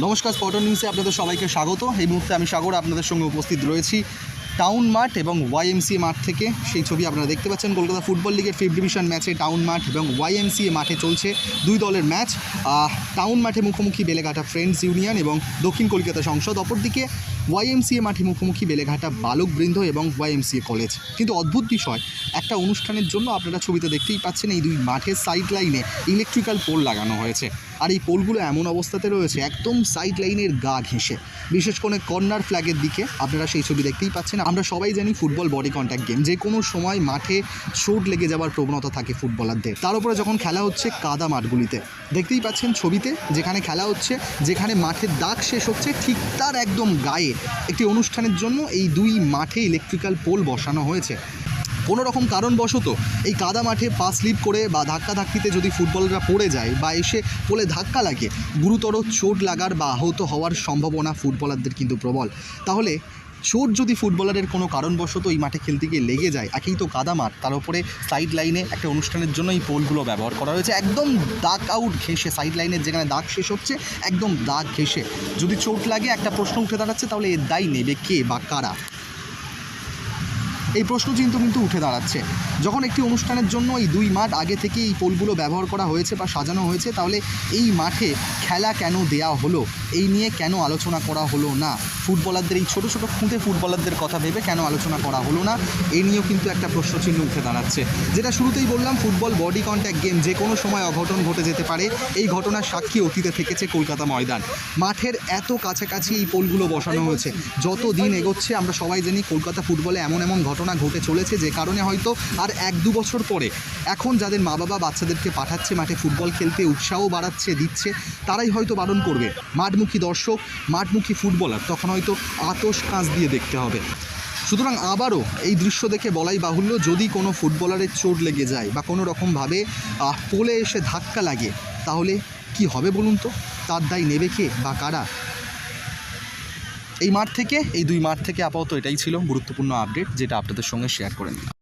নমস্কার স্পটন নিউজে আপনাদের সবাইকে স্বাগত। এই মুহূর্তে আমি সাগর আপনাদের সঙ্গে উপস্থিত রয়েছি। টাউন মাঠ এবং ওয়াইএমসিএ মাঠ থেকে সেই ছবি আপনারা দেখতে পাচ্ছেন। কলকাতা ফুটবল লিগের ফিফথ ডিভিশন ম্যাচে টাউন মাঠ এবং ওয়াইএমসিএ মাঠে চলছে দুই দলের ম্যাচ টাউন মাঠে মুখোমুখি বেলেঘাটা ফ্রেন্ডস ইউনিয়ন এবং দক্ষিণ কলকাতা সংসদ, অপরদিকে ওয়াইএমসিএ মাঠে মুখোমুখি বেলেঘাটা বালকবৃন্দ এবং ওয়াইএমসিএ কলেজ কিন্তু অদ্ভুত বিষয়, একটা অনুষ্ঠানের জন্য আপনারা ছবিতে দেখতেই পাচ্ছেন এই দুই মাঠের সাইড লাইনে ইলেকট্রিক্যাল পোল লাগানো হয়েছে। আর এই পোলগুলো এমন অবস্থাতে রয়েছে, একদম সাইড লাইনের গা ঘেঁষে। বিশেষ করে কর্নার ফ্ল্যাগের দিকে আপনারা সেই ছবি দেখতেই পাচ্ছেন। আমরা সবাই জানি ফুটবল বডি কন্ট্যাক্ট গেম যে কোনো সময় মাঠে চোট লেগে যাওয়ার প্রবণতা থাকে ফুটবলারদের তার উপরে যখন খেলা হচ্ছে কাদা মাঠগুলিতে। দেখতেই পাচ্ছেন ছবিতে, যেখানে খেলা হচ্ছে, যেখানে মাঠের দাগ শেষ হচ্ছে, ঠিক তার একদম গায়ে। একটি অনুষ্ঠানের জন্য এই দুই মাঠে ইলেকট্রিক্যাল পোল বসানো হয়েছে। কোনো রকম কারণবশত এই কাদা মাঠে পা স্লিপ করে বা ধাক্কা ধাক্কিতে যদি ফুটবলরা পড়ে যায় বা এসে পোলে ধাক্কা লাগে, গুরুতর চোট লাগার বা আহত হওয়ার সম্ভাবনা ফুটবলারদের কিন্তু প্রবল। তাহলে চোট যদি ফুটবলারের কোনো কারণবশত এই মাঠে খেলতে গিয়ে লেগে যায়, একেই তো কাদা মাঠ তার উপরে সাইড লাইনে একটা অনুষ্ঠানের জন্য এই পোলগুলো ব্যবহার করা হয়েছে। একদম দাগ আউট ঘেঁষে সাইড লাইনের যেখানে দাগ শেষ হচ্ছে, একদম দাগ ঘেঁষে। যদি চোট লাগে, একটা প্রশ্ন উঠে দাঁড়াচ্ছে, তাহলে এর দায় নেবে কে বা কারা? এই প্রশ্ন কিন্তু কিন্তু উঠে দাঁড়াচ্ছে। যখন একটি অনুষ্ঠানের জন্য এই দুই মাঠ আগে থেকে এই পোলগুলো ব্যবহার করা হয়েছে বা সাজানো হয়েছে, তাহলে এই মাঠে খেলা কেন দেয়া হলো? এই নিয়ে কেন আলোচনা করা হলো না? ফুটবলারদের এই ছোটো ছোটো খুঁটে ফুটবলারদের কথা ভেবে কেন আলোচনা করা হলো না? এই নিয়েও কিন্তু একটা প্রশ্নচিহ্ন উঠে দাঁড়াচ্ছে। যেটা শুরুতেই বললাম, ফুটবল বডি কন্ট্যাক্ট গেম যে কোনো সময় অঘটন ঘটে যেতে পারে। এই ঘটনার সাক্ষী অতীতে থেকেছে কলকাতা ময়দান। মাঠের এত কাছাকাছি এই পোলগুলো বসানো হয়েছে। যত দিন এগোচ্ছে, আমরা সবাই জানি কলকাতা ফুটবলে এমন এমন ঘটনা ঘটে চলেছে যে কারণে হয়তো আর এক দু বছর পরে এখন যাদের মা বাবা বাচ্চাদেরকে পাঠাচ্ছে, মাঠে ফুটবল খেলতে উৎসাহ বাড়াচ্ছে, দিচ্ছে, তারাই হয়তো বারণ করবে। মাঠমুখী দর্শক, মাঠমুখী ফুটবলার, তখন হয়তো আতস কাঁচ দিয়ে দেখতে হবে। সুতরাং আবারও এই দৃশ্য দেখে বলাই বাহুল্য, যদি কোনো ফুটবলারের চোট লেগে যায় বা কোনো রকমভাবে পোলে এসে ধাক্কা লাগে, তাহলে কি হবে বলুন তো? তার দায় নেবে কে বা কারা? এই মাঠ থেকে, এই দুই মাঠ থেকে আপাতত এটাই ছিল গুরুত্বপূর্ণ আপডেট যেটা আপনাদের সঙ্গে শেয়ার করে নিলাম।